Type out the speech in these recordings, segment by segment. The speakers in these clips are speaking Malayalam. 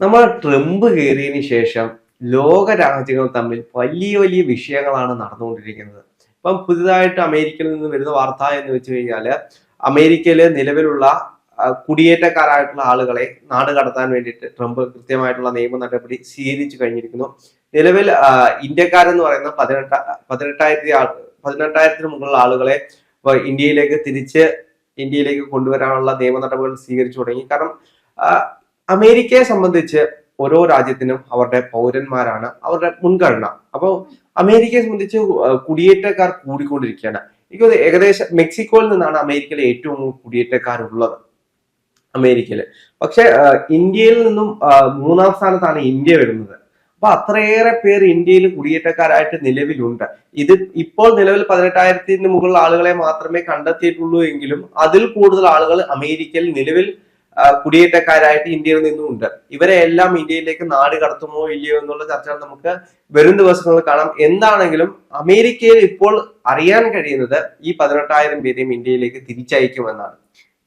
നമ്മൾ ട്രംപ് കയറിയതിന് ശേഷം ലോക രാജ്യങ്ങൾ തമ്മിൽ വലിയ വലിയ വിഷയങ്ങളാണ് നടന്നുകൊണ്ടിരിക്കുന്നത്. ഇപ്പം പുതുതായിട്ട് അമേരിക്കയിൽ നിന്ന് വരുന്ന വാർത്ത എന്ന് വെച്ച് കഴിഞ്ഞാൽ അമേരിക്കയിലെ നിലവിലുള്ള കുടിയേറ്റക്കാരായിട്ടുള്ള ആളുകളെ നാട് കടത്താൻ വേണ്ടിയിട്ട് ട്രംപ് കൃത്യമായിട്ടുള്ള നിയമ നടപടി സ്വീകരിച്ചു കഴിഞ്ഞിരിക്കുന്നു. നിലവിൽ ഇന്ത്യക്കാരെന്ന് പറയുന്ന പതിനെട്ട പതിനെട്ടായിരത്തി പതിനെട്ടായിരത്തിന് മുകളിലുള്ള ആളുകളെ ഇന്ത്യയിലേക്ക് തിരിച്ച് ഇന്ത്യയിലേക്ക് കൊണ്ടുവരാനുള്ള നിയമ നടപടികൾ സ്വീകരിച്ചു തുടങ്ങി. കാരണം അമേരിക്കയെ സംബന്ധിച്ച് ഓരോ രാജ്യത്തിനും അവരുടെ പൗരന്മാരാണ് അവരുടെ മുൻഗണന. അപ്പോൾ അമേരിക്കയെ സംബന്ധിച്ച് കുടിയേറ്റക്കാർ കൂടിക്കൊണ്ടിരിക്കുകയാണ്. എനിക്ക് ഏകദേശം മെക്സിക്കോയിൽ നിന്നാണ് അമേരിക്കയിലെ ഏറ്റവും കുടിയേറ്റക്കാരുള്ളത്. അമേരിക്കയിൽ പക്ഷെ ഇന്ത്യയിൽ നിന്നും മൂന്നാം സ്ഥാനത്താണ് ഇന്ത്യ വരുന്നത്. അപ്പൊ അത്രയേറെ പേർ ഇന്ത്യയിൽ കുടിയേറ്റക്കാരായിട്ട് നിലവിലുണ്ട്. ഇത് ഇപ്പോൾ നിലവിൽ പതിനെട്ടായിരത്തിന് മുകളിൽ ആളുകളെ മാത്രമേ കണ്ടെത്തിയിട്ടുള്ളൂ എങ്കിലും അതിൽ കൂടുതൽ ആളുകൾ അമേരിക്കയിൽ നിലവിൽ കുടിയേറ്റക്കാരായിട്ട് ഇന്ത്യയിൽ നിന്നും ഉണ്ട് ഇവരെ എല്ലാം ഇന്ത്യയിലേക്ക് നാട് കടത്തുമോ ഇല്ലയോ എന്നുള്ള ചർച്ചകൾ നമുക്ക് വരും ദിവസങ്ങളിൽ കാണാം. എന്താണെങ്കിലും അമേരിക്കയിൽ ഇപ്പോൾ അറിയാൻ കഴിയുന്നത് ഈ പതിനെട്ടായിരം പേരെയും ഇന്ത്യയിലേക്ക് തിരിച്ചയക്കുമെന്നാണ്.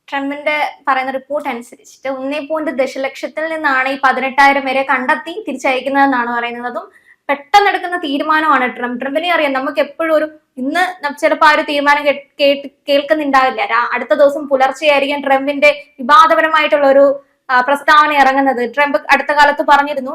ട്രംപിന്റെ പറയുന്ന റിപ്പോർട്ട് അനുസരിച്ചിട്ട് ഒന്നേ പോയിന്റ് ദശലക്ഷത്തിൽ നിന്നാണ് ഈ പതിനെട്ടായിരം വരെ കണ്ടെത്തി തിരിച്ചയക്കുന്നതെന്നാണ് പറയുന്നതും പെട്ടെന്ന് എടുക്കുന്ന തീരുമാനമാണ് ട്രംപ്. ട്രംപിനെ അറിയാം നമുക്ക് എപ്പോഴും ഒരു ഇന്ന് ചിലപ്പോൾ ആ ഒരു തീരുമാനം കേട്ട് കേൾക്കുന്നുണ്ടാവില്ല. അടുത്ത ദിവസം പുലർച്ചെയായിരിക്കും ട്രംപിന്റെ വിവാദപരമായിട്ടുള്ള ഒരു പ്രസ്താവന ഇറങ്ങുന്നത്. ട്രംപ് അടുത്ത കാലത്ത് പറഞ്ഞിരുന്നു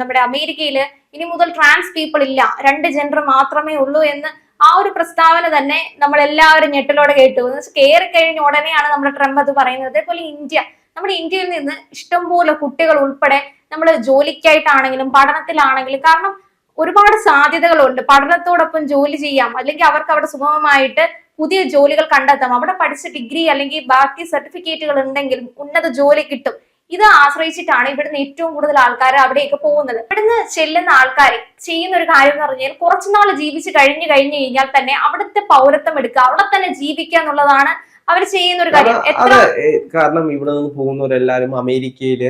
നമ്മുടെ അമേരിക്കയിൽ ഇനി മുതൽ ട്രാൻസ് പീപ്പിൾ ഇല്ല രണ്ട് ജെൻഡർ മാത്രമേ ഉള്ളൂ എന്ന് ആ ഒരു പ്രസ്താവന തന്നെ നമ്മൾ എല്ലാവരും ഞെട്ടിലോടെ കേട്ടു. കയറി കഴിഞ്ഞ ഉടനെയാണ് നമ്മുടെ ട്രംപ് അത് പറയുന്നത്. അതേപോലെ ഇന്ത്യ. നമ്മുടെ ഇന്ത്യയിൽ നിന്ന് ഇഷ്ടംപോലെ കുട്ടികൾ ഉൾപ്പെടെ നമ്മൾ ജോലിക്കായിട്ടാണെങ്കിലും പഠനത്തിലാണെങ്കിലും കാരണം ഒരുപാട് സാധ്യതകളുണ്ട്. പഠനത്തോടൊപ്പം ജോലി ചെയ്യാം. അല്ലെങ്കിൽ അവർക്ക് അവിടെ സുഗമമായിട്ട് പുതിയ ജോലികൾ കണ്ടെത്താം. അവിടെ പഠിച്ച ഡിഗ്രി അല്ലെങ്കിൽ ബാക്കി സർട്ടിഫിക്കറ്റുകൾ ഉണ്ടെങ്കിലും ഉന്നത ജോലി കിട്ടും. ഇത് ആശ്രയിച്ചിട്ടാണ് ഇവിടുന്ന് ഏറ്റവും കൂടുതൽ ആൾക്കാർ അവിടെയൊക്കെ പോകുന്നത്. ഇവിടുന്ന് ചെല്ലുന്ന ആൾക്കാർ ചെയ്യുന്ന ഒരു കാര്യം എന്ന് പറഞ്ഞാൽ കുറച്ചുനാൾ ജീവിച്ച് കഴിഞ്ഞു കഴിഞ്ഞു കഴിഞ്ഞാൽ തന്നെ അവിടുത്തെ പൗരത്വം എടുക്കുക. അവിടെ തന്നെ ജീവിക്കുക എന്നുള്ളതാണ് അവർ ചെയ്യുന്ന ഒരു കാര്യം കാരണം ഇവിടെ നിന്ന് പോകുന്നവരെല്ലാരും അമേരിക്കയിൽ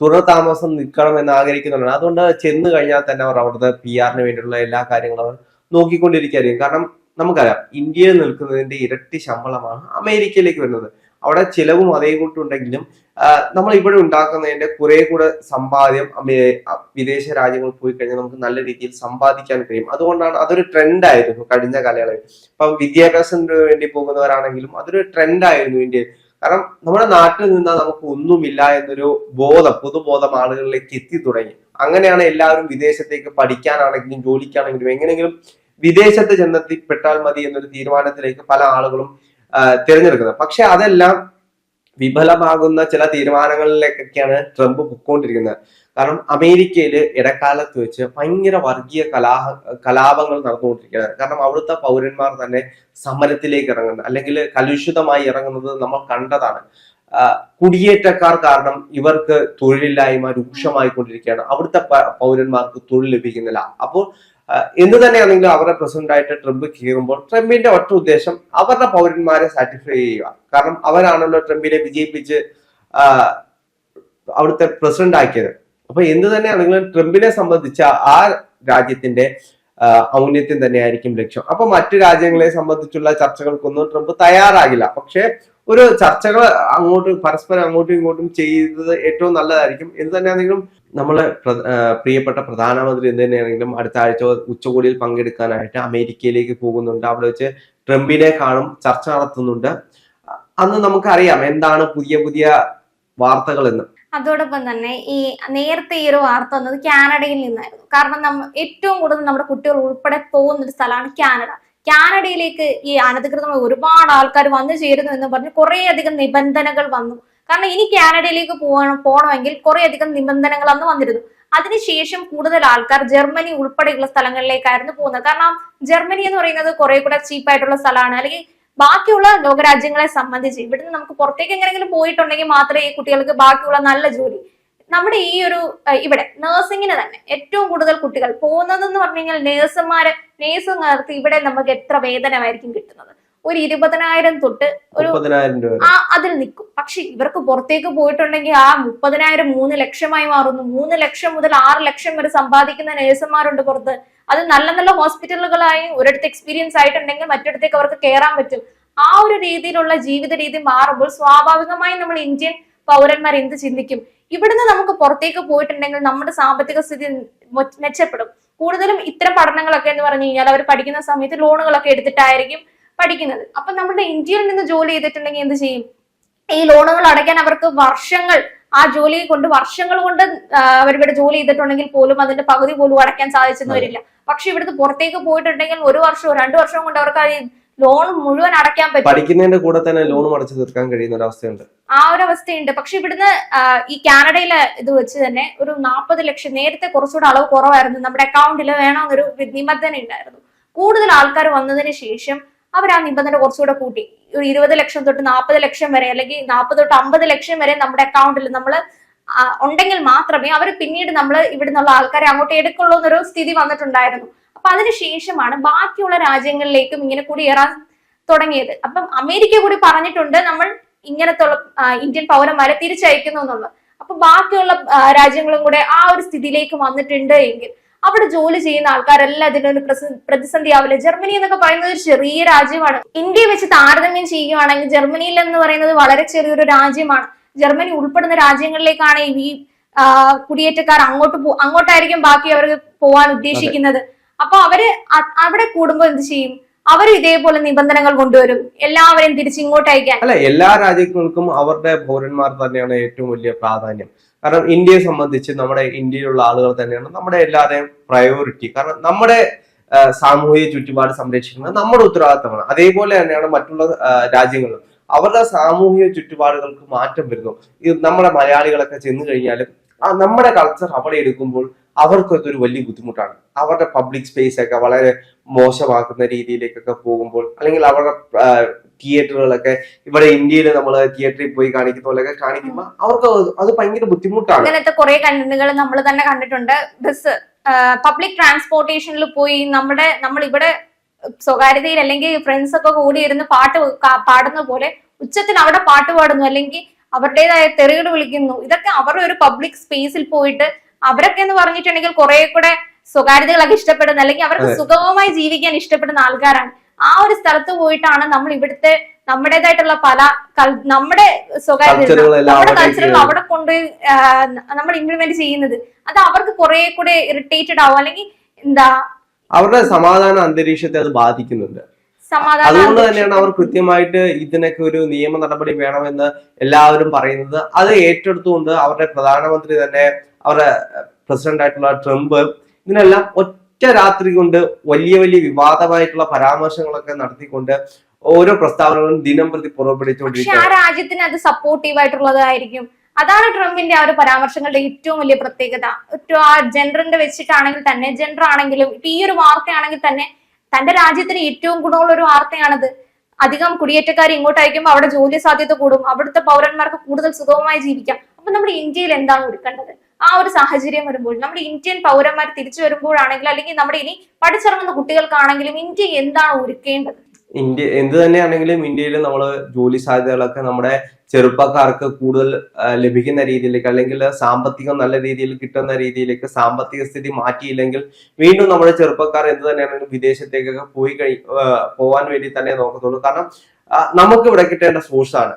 തുടർ താമസം നിൽക്കണം എന്ന് ആഗ്രഹിക്കുന്നുണ്ട് അതുകൊണ്ട് ചെന്ന് കഴിഞ്ഞാൽ തന്നെ അവർ അവിടുത്തെ പി ആറിന് വേണ്ടിയുള്ള എല്ലാ കാര്യങ്ങളും അവർ നോക്കിക്കൊണ്ടിരിക്കുകയായിരിക്കും. കാരണം നമുക്കറിയാം ഇന്ത്യയിൽ നിൽക്കുന്നതിന്റെ ഇരട്ടി ശമ്പളമാണ് അമേരിക്കയിലേക്ക് വരുന്നത്. അവിടെ ചിലവും അതേ കൂട്ടുണ്ടെങ്കിലും നമ്മൾ ഇവിടെ ഉണ്ടാക്കുന്നതിന്റെ കുറെ കൂടെ സമ്പാദ്യം വിദേശ രാജ്യങ്ങളിൽ പോയി കഴിഞ്ഞാൽ നമുക്ക് നല്ല രീതിയിൽ സമ്പാദിക്കാൻ കഴിയും. അതുകൊണ്ടാണ് അതൊരു ട്രെൻഡായിരുന്നു കഴിഞ്ഞ കാലയളവിൽ. ഇപ്പം വിദ്യാഭ്യാസത്തിന് വേണ്ടി പോകുന്നവരാണെങ്കിലും അതൊരു ട്രെൻഡായിരുന്നു ഇന്ത്യയിൽ. കാരണം നമ്മുടെ നാട്ടിൽ നിന്ന് നമുക്ക് ഒന്നുമില്ല എന്നൊരു ബോധം പൊതുബോധം ആളുകളിലേക്ക് എത്തി തുടങ്ങി. അങ്ങനെയാണ് എല്ലാവരും വിദേശത്തേക്ക് പഠിക്കാനാണെങ്കിലും ജോലിക്കാണെങ്കിലും എങ്ങനെയെങ്കിലും വിദേശത്ത് ചെന്നെത്തിപ്പെട്ടാൽ മതി എന്നൊരു തീരുമാനത്തിലേക്ക് പല ആളുകളും തിരഞ്ഞെടുക്കുന്നത്. പക്ഷെ അതെല്ലാം വിഫലമാകുന്ന ചില തീരുമാനങ്ങളിലേക്കൊക്കെയാണ് ട്രംപ് പൊക്കോണ്ടിരിക്കുന്നത്. കാരണം അമേരിക്കയിൽ ഇടക്കാലത്ത് വെച്ച് ഭയങ്കര വർഗീയ കലാഹ കലാപങ്ങൾ നടന്നുകൊണ്ടിരിക്കുകയാണ്. കാരണം അവിടുത്തെ പൗരന്മാർ തന്നെ സമരത്തിലേക്ക് ഇറങ്ങുന്നത് അല്ലെങ്കിൽ കലുഷിതമായി ഇറങ്ങുന്നത് നമ്മൾ കണ്ടതാണ്. കുടിയേറ്റക്കാർ കാരണം ഇവർക്ക് തൊഴിലില്ലായ്മ രൂക്ഷമായിക്കൊണ്ടിരിക്കുകയാണ്. അവിടുത്തെ പൗരന്മാർക്ക് തൊഴിൽ ലഭിക്കുന്നില്ല. അപ്പോൾ എന്ന് തന്നെയാണെങ്കിലും അവരുടെ പ്രസിഡന്റായിട്ട് ട്രംപ് കീറുമ്പോൾ ട്രംപിന്റെ ഒറ്റ ഉദ്ദേശം അവരുടെ പൗരന്മാരെ സാറ്റിസ്ഫൈ ചെയ്യുക. കാരണം അവരാണല്ലോ ട്രംപിനെ വിജയിപ്പിച്ച് അവിടുത്തെ പ്രസിഡന്റ് ആക്കിയത് അപ്പൊ എന്ത് തന്നെയാണെങ്കിലും ട്രംപിനെ സംബന്ധിച്ച ആ രാജ്യത്തിന്റെ ഔന്നത്യം തന്നെയായിരിക്കും ലക്ഷ്യം. അപ്പൊ മറ്റു രാജ്യങ്ങളെ സംബന്ധിച്ചുള്ള ചർച്ചകൾക്കൊന്നും ട്രംപ് തയ്യാറാകില്ല. പക്ഷെ ഒരു ചർച്ചകൾ അങ്ങോട്ട് പരസ്പരം അങ്ങോട്ടും ഇങ്ങോട്ടും ചെയ്തത് ഏറ്റവും നല്ലതായിരിക്കും. എന്ത് തന്നെയാണെങ്കിലും നമ്മളെ പ്രിയപ്പെട്ട പ്രധാനമന്ത്രി എന്ത് തന്നെയാണെങ്കിലും അടുത്ത ആഴ്ച ഉച്ചകോടിയിൽ പങ്കെടുക്കാനായിട്ട് അമേരിക്കയിലേക്ക് പോകുന്നുണ്ട്. അവിടെ വെച്ച് ട്രംപിനെ കാണും ചർച്ച നടത്തുന്നുണ്ട്. അന്ന് നമുക്കറിയാം എന്താണ് പുതിയ പുതിയ വാർത്തകൾ എന്ന് അതോടൊപ്പം തന്നെ ഈ നേരത്തെ ഈ ഒരു വാർത്ത വന്നത് കാനഡയിൽ നിന്നായിരുന്നു. കാരണം നമ്മ ഏറ്റവും കൂടുതൽ നമ്മുടെ കുട്ടികൾ ഉൾപ്പെടെ പോകുന്ന ഒരു സ്ഥലമാണ് കാനഡ. കാനഡയിലേക്ക് ഈ അനധികൃതമായി ഒരുപാട് ആൾക്കാർ വന്നു ചേരുന്നു എന്ന് പറഞ്ഞ് കുറേ അധികം നിബന്ധനകൾ വന്നു. കാരണം ഇനി കാനഡയിലേക്ക് പോകണം പോകണമെങ്കിൽ കുറേ അധികം നിബന്ധനകൾ അന്ന് വന്നിരുന്നു. അതിനുശേഷം കൂടുതൽ ആൾക്കാർ ജർമ്മനി ഉൾപ്പെടെയുള്ള സ്ഥലങ്ങളിലേക്കായിരുന്നു പോകുന്നത്. കാരണം ജർമ്മനി എന്ന് പറയുന്നത് കുറെ കൂടെ ചീപ്പായിട്ടുള്ള സ്ഥലമാണ്. അല്ലെങ്കിൽ ബാക്കിയുള്ള ലോകരാജ്യങ്ങളെ സംബന്ധിച്ച് ഇവിടുന്ന് നമുക്ക് പുറത്തേക്ക് എങ്ങനെയെങ്കിലും പോയിട്ടുണ്ടെങ്കിൽ മാത്രമേ ഈ കുട്ടികൾക്ക് ബാക്കിയുള്ള നല്ല ജോലി. നമ്മുടെ ഈ ഒരു ഇവിടെ നഴ്സിങ്ങിന് തന്നെ ഏറ്റവും കൂടുതൽ കുട്ടികൾ പോകുന്നതെന്ന് പറഞ്ഞു കഴിഞ്ഞാൽ നേഴ്സുമാര് നേഴ്സുമാർക്ക് ഇവിടെ നമുക്ക് എത്ര വേതനമായിരിക്കും കിട്ടുന്നത്? ഒരു ഇരുപതിനായിരം തൊട്ട് ഒരു ആ അതിൽ നിൽക്കും. പക്ഷെ ഇവർക്ക് പുറത്തേക്ക് പോയിട്ടുണ്ടെങ്കിൽ ആ മുപ്പതിനായിരം മൂന്ന് ലക്ഷമായി മാറുന്നു. മൂന്ന് ലക്ഷം മുതൽ ആറ് ലക്ഷം വരെ സമ്പാദിക്കുന്ന നേഴ്സുമാരുണ്ട് പുറത്ത്. അത് നല്ല നല്ല ഹോസ്പിറ്റലുകളായി ഒരിടത്ത് എക്സ്പീരിയൻസ് ആയിട്ടുണ്ടെങ്കിൽ മറ്റിടത്തേക്ക് അവർക്ക് കയറാൻ പറ്റും. ആ ഒരു രീതിയിലുള്ള ജീവിത രീതി മാറുമ്പോൾ സ്വാഭാവികമായി നമ്മൾ ഇന്ത്യൻ പൗരന്മാർ എന്ത് ചിന്തിക്കും? ഇവിടുന്ന് നമുക്ക് പുറത്തേക്ക് പോയിട്ടുണ്ടെങ്കിൽ നമ്മുടെ സാമ്പത്തിക സ്ഥിതി മെച്ചപ്പെടും. കൂടുതലും ഇത്തരം പഠനങ്ങളൊക്കെ എന്ന് പറഞ്ഞു കഴിഞ്ഞാൽ അവർ പഠിക്കുന്ന സമയത്ത് ലോണുകളൊക്കെ എടുത്തിട്ടായിരിക്കും പഠിക്കുന്നത്. അപ്പൊ നമ്മുടെ ഇന്ത്യയിൽ നിന്ന് ജോലി ചെയ്തിട്ടുണ്ടെങ്കിൽ എന്ത് ചെയ്യും? ഈ ലോണുകൾ അടയ്ക്കാൻ അവർക്ക് വർഷങ്ങൾ ആ ജോലി കൊണ്ട് വർഷങ്ങൾ കൊണ്ട് അവരിവിടെ ജോലി ചെയ്തിട്ടുണ്ടെങ്കിൽ പോലും അതിന്റെ പകുതി പോലും അടയ്ക്കാൻ സാധിച്ചെന്ന് വരില്ല. പക്ഷെ ഇവിടുന്ന് പുറത്തേക്ക് പോയിട്ടുണ്ടെങ്കിൽ ഒരു വർഷവും രണ്ടു വർഷവും കൊണ്ട് അവർക്ക് ലോൺ മുഴുവൻ അടയ്ക്കാൻ പറ്റും. പഠിക്കുന്നതിന്റെ കൂടെ തന്നെ ലോൺ അടച്ചു തീർക്കാൻ കഴിയുന്ന ഒരു അവസ്ഥയുണ്ട്. ആ ഒരു അവസ്ഥയുണ്ട്. പക്ഷെ ഇവിടുന്ന് ഈ കാനഡയിലെ ഇത് വെച്ച് തന്നെ ഒരു നാൽപ്പത് ലക്ഷം നേരത്തെ കുറച്ചുകൂടെ അളവ് കുറവായിരുന്നു. നമ്മുടെ അക്കൗണ്ടിൽ വേണമെന്നൊരു നിബന്ധന ഉണ്ടായിരുന്നു. കൂടുതൽ ആൾക്കാർ വന്നതിന് ശേഷം അവർ ആ നിബന്ധന കുറച്ചുകൂടെ കൂട്ടി. ഒരു ഇരുപത് ലക്ഷം തൊട്ട് നാൽപ്പത് ലക്ഷം വരെ അല്ലെങ്കിൽ നാൽപ്പത് തൊട്ട് അമ്പത് ലക്ഷം വരെ നമ്മുടെ അക്കൗണ്ടിൽ നമ്മൾ ഉണ്ടെങ്കിൽ മാത്രമേ അവർ പിന്നീട് നമ്മൾ ഇവിടെ നിന്നുള്ള ആൾക്കാരെ അങ്ങോട്ട് എടുക്കുള്ളൂ എന്നൊരു സ്ഥിതി വന്നിട്ടുണ്ടായിരുന്നു. അപ്പൊ അതിനുശേഷമാണ് ബാക്കിയുള്ള രാജ്യങ്ങളിലേക്കും ഇങ്ങനെ കൂടി ഏറാൻ തുടങ്ങിയത്. അപ്പം അമേരിക്ക കൂടി പറഞ്ഞിട്ടുണ്ട് നമ്മൾ ഇങ്ങനത്തെ ഇന്ത്യൻ പൗരന്മാരെ തിരിച്ചയക്കുന്നു എന്നുള്ളത്. അപ്പൊ ബാക്കിയുള്ള രാജ്യങ്ങളും കൂടെ ആ ഒരു സ്ഥിതിയിലേക്ക് വന്നിട്ടുണ്ട് എങ്കിൽ അവിടെ ജോലി ചെയ്യുന്ന ആൾക്കാരെല്ലാം ഇതിന്റെ ഒരു പ്രതിസന്ധി ആവില്ല ജർമ്മനി എന്നൊക്കെ പറയുന്നത് ഒരു ചെറിയ രാജ്യമാണ്. ഇന്ത്യയെ വെച്ച് താരതമ്യം ചെയ്യുകയാണെങ്കിൽ ജർമ്മനിയിൽ എന്ന് പറയുന്നത് വളരെ ചെറിയൊരു രാജ്യമാണ്. ജർമ്മനി ഉൾപ്പെടുന്ന രാജ്യങ്ങളിലേക്കാണ് ഈ കുടിയേറ്റക്കാർ അങ്ങോട്ട് അങ്ങോട്ടായിരിക്കും ബാക്കി അവർ പോവാൻ ഉദ്ദേശിക്കുന്നത്. അപ്പൊ അവർ അവിടെ കൂടുമ്പോൾ എന്ത് ചെയ്യും? അവർ ഇതേപോലെ നിബന്ധനകൾ കൊണ്ടുവരും. എല്ലാവരെയും തിരിച്ചിങ്ങോട്ടയക്കാൻ അല്ല എല്ലാ രാജ്യങ്ങൾക്കും അവരുടെ പൗരന്മാർ തന്നെയാണ് ഏറ്റവും വലിയ പ്രാധാന്യം. കാരണം ഇന്ത്യയെ സംബന്ധിച്ച് നമ്മുടെ ഇന്ത്യയിലുള്ള ആളുകൾ തന്നെയാണ് നമ്മുടെ എല്ലാവരുടെയും പ്രയോറിറ്റി കാരണം നമ്മുടെ സാമൂഹിക ചുറ്റുപാട് സംരക്ഷിക്കുന്നത് നമ്മുടെ ഉത്തരവാദിത്തമാണ്. അതേപോലെ തന്നെയാണ് മറ്റുള്ള രാജ്യങ്ങളും അവരുടെ സാമൂഹിക ചുറ്റുപാടുകൾക്ക് മാറ്റം വരുന്നു. നമ്മുടെ മലയാളികളൊക്കെ ചെന്ന് കഴിഞ്ഞാലും ആ നമ്മുടെ കൾച്ചർ അവിടെ എടുക്കുമ്പോൾ അവർക്കൊക്കെ ഒരു വലിയ ബുദ്ധിമുട്ടാണ്. അവരുടെ പബ്ലിക് സ്പേസ് ഒക്കെ വളരെ മോശമാക്കുന്ന രീതിയിലേക്കൊക്കെ പോകുമ്പോൾ അല്ലെങ്കിൽ അവരുടെ തിയേറ്ററുകളൊക്കെ ഇവിടെ ഇന്ത്യയിൽ നമ്മൾ തിയേറ്ററിൽ പോയി കാണിക്കുന്ന പോലെയൊക്കെ കാണിക്കുമ്പോൾ അവർക്ക് അത് ഭയങ്കര ബുദ്ധിമുട്ടാണ്. അങ്ങനത്തെ കുറെ കണ്ടന്റുകൾ നമ്മൾ തന്നെ കണ്ടിട്ടുണ്ട്. ബസ് പബ്ലിക് ട്രാൻസ്പോർട്ടേഷനിൽ പോയി നമ്മുടെ നമ്മൾ ഇവിടെ സ്വകാര്യതയിൽ അല്ലെങ്കിൽ ഫ്രണ്ട്സ് ഒക്കെ കൂടി ഇരുന്ന് പാട്ട് പാടുന്ന പോലെ ഉച്ചത്തിൽ അവിടെ പാട്ട് പാടുന്നു അല്ലെങ്കിൽ അവരുടേതായ തെറികൾ വിളിക്കുന്നു. ഇതൊക്കെ അവരുടെ ഒരു പബ്ലിക് സ്പേസിൽ പോയിട്ട് അവരൊക്കെ എന്ന് പറഞ്ഞിട്ടുണ്ടെങ്കിൽ കുറെ കൂടെ സ്വകാര്യതകളൊക്കെ ഇഷ്ടപ്പെടുന്ന അല്ലെങ്കിൽ അവർക്ക് സുഗമമായി ജീവിക്കാൻ ഇഷ്ടപ്പെടുന്ന ആൾക്കാരാണ്. ആ ഒരു സ്ഥലത്ത് പോയിട്ടാണ് നമ്മൾ ഇവിടുത്തെ നമ്മുടേതായിട്ടുള്ള പല നമ്മുടെ നമ്മുടെ അവിടെ കൾച്ചറുകൾ അവിടെ കൊണ്ട് നമ്മൾ ഇംപ്ലിമെന്റ് ചെയ്യുന്നത്. അത് അവർക്ക് കുറെ കൂടെ ഇറിറ്റേറ്റഡ് ആവും. അല്ലെങ്കിൽ എന്താ? അവരുടെ സമാധാന അന്തരീക്ഷത്തെ അത് ബാധിക്കുന്നുണ്ട്. അതുകൊണ്ട് തന്നെയാണ് അവർ കൃത്യമായിട്ട് ഇതിനൊക്കെ ഒരു നിയമ നടപടി വേണമെന്ന് എല്ലാവരും പറയുന്നത്. അത് ഏറ്റെടുത്തുകൊണ്ട് അവരുടെ പ്രധാനമന്ത്രി തന്നെ അവരുടെ പ്രസിഡന്റ് ആയിട്ടുള്ള ട്രംപ് ഇതിനെല്ലാം ഒറ്റ രാത്രി കൊണ്ട് വലിയ വലിയ വിവാദമായിട്ടുള്ള പരാമർശങ്ങളൊക്കെ നടത്തിക്കൊണ്ട് ഓരോ പ്രസ്താവനകളും ദിനം പ്രതി പുറപ്പെടുവിച്ചുകൊണ്ടിരിക്കും ആ രാജ്യത്തിന് അത് സപ്പോർട്ടീവ് ആയിട്ടുള്ളതായിരിക്കും അതാണ് ട്രംപിന്റെ ആ ഒരു പരാമർശങ്ങളുടെ ഏറ്റവും വലിയ പ്രത്യേകത. ഏറ്റവും ആ ജെൻഡറിന്റെ വെച്ചിട്ടാണെങ്കിൽ തന്നെ ജെൻഡർ ആണെങ്കിലും ഇപ്പൊ ഈ ഒരു വാർത്തയാണെങ്കിൽ തന്നെ തന്റെ രാജ്യത്തിന് ഏറ്റവും ഗുണമുള്ള ഒരു വാർത്തയാണത്. അധികം കുടിയേറ്റക്കാർ ഇങ്ങോട്ട് അയക്കുമ്പോൾ അവിടെ ജോലി സാധ്യത കൂടും അവിടുത്തെ പൗരന്മാർക്ക് കൂടുതൽ സുഖമായി ജീവിക്കാം. അപ്പൊ നമ്മുടെ ഇന്ത്യയിൽ എന്താണ് ഒരുക്കേണ്ടത്? ആ ഒരു സാഹചര്യം വരുമ്പോൾ നമ്മുടെ ഇന്ത്യൻ പൗരന്മാർ തിരിച്ചു വരുമ്പോഴാണെങ്കിലും അല്ലെങ്കിൽ നമ്മുടെ ഇനി പഠിച്ചിറങ്ങുന്ന കുട്ടികൾക്കാണെങ്കിലും ഇന്ത്യ എന്താണ് ഒരുക്കേണ്ടത്? ഇന്ത്യ എന്ത് തന്നെയാണെങ്കിലും ഇന്ത്യയിൽ നമ്മൾ ജോലി സാധ്യതകളൊക്കെ നമ്മുടെ ചെറുപ്പക്കാർക്ക് കൂടുതൽ ലഭിക്കുന്ന രീതിയിലേക്ക് അല്ലെങ്കിൽ സാമ്പത്തികം നല്ല രീതിയിൽ കിട്ടുന്ന രീതിയിലേക്ക് സാമ്പത്തിക സ്ഥിതി മാറ്റിയില്ലെങ്കിൽ വീണ്ടും നമ്മുടെ ചെറുപ്പക്കാർ എന്ത് തന്നെയാണെങ്കിലും വിദേശത്തേക്കൊക്കെ പോയി കഴി പോവാൻ വേണ്ടി തന്നെ നോക്കത്തുള്ളൂ. കാരണം നമുക്ക് ഇവിടെ കിട്ടേണ്ട സോഴ്സാണ്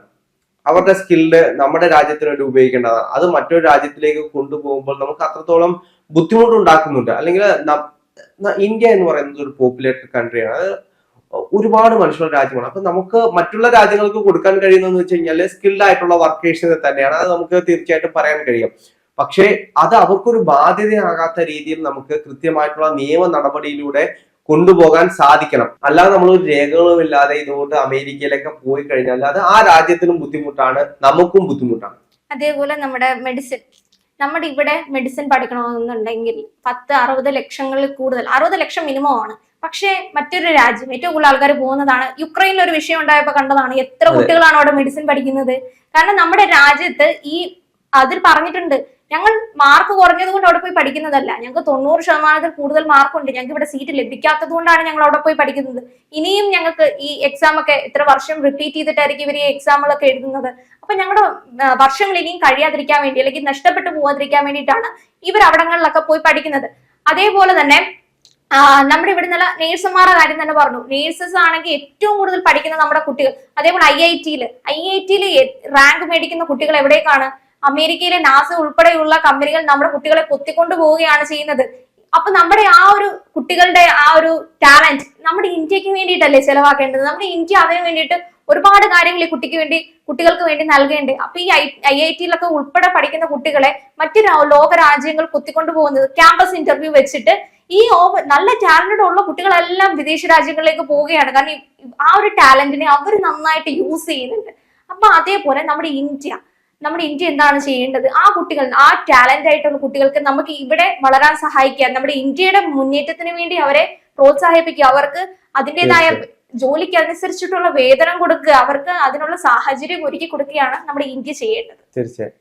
അവരുടെ സ്കില്ല് നമ്മുടെ രാജ്യത്തിന് വേണ്ടി ഉപയോഗിക്കേണ്ടതാണ്. അത് മറ്റൊരു രാജ്യത്തിലേക്ക് കൊണ്ടുപോകുമ്പോൾ നമുക്ക് അത്രത്തോളം ബുദ്ധിമുട്ടുണ്ടാക്കുന്നുണ്ട്. അല്ലെങ്കിൽ ഇന്ത്യ എന്ന് പറയുന്നത് ഒരു പോപ്പുലേറ്റഡ് കൺട്രിയാണ് അത് ഒരുപാട് മനുഷ്യരുടെ രാജ്യമാണ്. അപ്പൊ നമുക്ക് മറ്റുള്ള രാജ്യങ്ങൾക്ക് കൊടുക്കാൻ കഴിയുന്നതെന്ന് വെച്ച് കഴിഞ്ഞാൽ സ്കിൽഡ് ആയിട്ടുള്ള വർക്കേഴ്സിനെ തന്നെയാണ്. അത് നമുക്ക് തീർച്ചയായിട്ടും പറയാൻ കഴിയും. പക്ഷേ അത് അവർക്കൊരു ബാധ്യതയാകാത്ത രീതിയിൽ നമുക്ക് കൃത്യമായിട്ടുള്ള നിയമ നടപടിയിലൂടെ കൊണ്ടുപോകാൻ സാധിക്കണം. അല്ലാതെ നമ്മൾ ഒരു രേഖകളും ഇല്ലാതെ ഇതുകൊണ്ട് അമേരിക്കയിലൊക്കെ പോയി കഴിഞ്ഞാൽ അത് ആ രാജ്യത്തിനും ബുദ്ധിമുട്ടാണ് നമുക്കും ബുദ്ധിമുട്ടാണ്. അതേപോലെ നമ്മുടെ മെഡിസിൻ നമ്മുടെ ഇവിടെ മെഡിസിൻ പഠിക്കണമെന്നുണ്ടെങ്കിൽ പത്ത് അറുപത് ലക്ഷങ്ങളിൽ കൂടുതൽ അറുപത് ലക്ഷം മിനിമം ആണ്. പക്ഷേ മറ്റൊരു രാജ്യം ഏറ്റവും കൂടുതൽ ആൾക്കാർ പോകുന്നതാണ് യുക്രൈനിൽ ഒരു വിഷയം ഉണ്ടായപ്പോൾ കണ്ടതാണ് എത്ര കുട്ടികളാണ് അവിടെ മെഡിസിൻ പഠിക്കുന്നത്. കാരണം നമ്മുടെ രാജ്യത്ത് ഈ അതിൽ പറഞ്ഞിട്ടുണ്ട് ഞങ്ങൾ മാർക്ക് കുറഞ്ഞത് കൊണ്ട് അവിടെ പോയി പഠിക്കുന്നതല്ല. ഞങ്ങൾക്ക് തൊണ്ണൂറ് ശതമാനത്തിൽ കൂടുതൽ മാർക്കുണ്ട് ഞങ്ങൾക്ക് ഇവിടെ സീറ്റ് ലഭിക്കാത്തത് കൊണ്ടാണ് ഞങ്ങൾ അവിടെ പോയി പഠിക്കുന്നത്. ഇനിയും ഞങ്ങൾക്ക് ഈ എക്സാം ഒക്കെ എത്ര വർഷം റിപ്പീറ്റ് ചെയ്തിട്ടായിരിക്കും ഇവർ ഈ എക്സാമുകളൊക്കെ എഴുതുന്നത്. അപ്പൊ ഞങ്ങളുടെ വർഷങ്ങൾ ഇനിയും കഴിയാതിരിക്കാൻ വേണ്ടി അല്ലെങ്കിൽ നഷ്ടപ്പെട്ടു പോകാതിരിക്കാൻ വേണ്ടിയിട്ടാണ് ഇവർ അവിടങ്ങളിലൊക്കെ പോയി പഠിക്കുന്നത്. അതേപോലെ തന്നെ നമ്മുടെ ഇവിടെ നല്ല നേഴ്സുമാരുടെ കാര്യം തന്നെ പറഞ്ഞു. നേഴ്സസ് ആണെങ്കിൽ ഏറ്റവും കൂടുതൽ പഠിക്കുന്ന നമ്മുടെ കുട്ടികൾ. അതേപോലെ ഐ ഐ ടിയിൽ ഐ ഐ ടിയിൽ റാങ്ക് മേടിക്കുന്ന കുട്ടികൾ എവിടേക്കാണ്? അമേരിക്കയിലെ നാസ ഉൾപ്പെടെയുള്ള കമ്പനികൾ നമ്മുടെ കുട്ടികളെ കൊത്തിക്കൊണ്ടു പോവുകയാണ് ചെയ്യുന്നത്. അപ്പൊ നമ്മുടെ ആ ഒരു കുട്ടികളുടെ ആ ഒരു ടാലന്റ് നമ്മുടെ ഇന്ത്യയ്ക്ക് വേണ്ടിയിട്ടല്ലേ ചെലവാക്കേണ്ടത്? നമ്മുടെ ഇന്ത്യ അതിന് വേണ്ടിയിട്ട് ഒരുപാട് കാര്യങ്ങൾ ഈ കുട്ടിക്ക് വേണ്ടി കുട്ടികൾക്ക് വേണ്ടി നൽകേണ്ടത്. അപ്പൊ ഈ ഐ ഐ ടിയിലൊക്കെ ഉൾപ്പെടെ പഠിക്കുന്ന കുട്ടികളെ മറ്റു ലോക രാജ്യങ്ങൾ കുത്തിക്കൊണ്ടു പോകുന്നത് ക്യാമ്പസ് ഇന്റർവ്യൂ വെച്ചിട്ട് ഈ ഓവർ നല്ല ടാലന്റഡ് ഉള്ള കുട്ടികളെല്ലാം വിദേശ രാജ്യങ്ങളിലേക്ക് പോവുകയാണ്. കാരണം ആ ഒരു ടാലന്റിനെ അവർ നന്നായിട്ട് യൂസ് ചെയ്യുന്നുണ്ട്. അപ്പൊ അതേപോലെ നമ്മുടെ ഇന്ത്യ നമ്മുടെ ഇന്ത്യ എന്താണ് ചെയ്യേണ്ടത്? ആ കുട്ടികൾ ആ ടാലന്റ് ആയിട്ടുള്ള കുട്ടികൾക്ക് നമുക്ക് ഇവിടെ വളരാൻ സഹായിക്കുക. നമ്മുടെ ഇന്ത്യയുടെ മുന്നേറ്റത്തിന് വേണ്ടി അവരെ പ്രോത്സാഹിപ്പിക്കുക. അവർക്ക് അതിന്റെതായ ജോലിക്ക് അനുസരിച്ചിട്ടുള്ള വേതനം കൊടുക്കുക. അവർക്ക് അതിനുള്ള സാഹചര്യം ഒരുക്കി കൊടുക്കുകയാണ് നമ്മുടെ ഇന്ത്യ ചെയ്യേണ്ടത്. തീർച്ചയായും.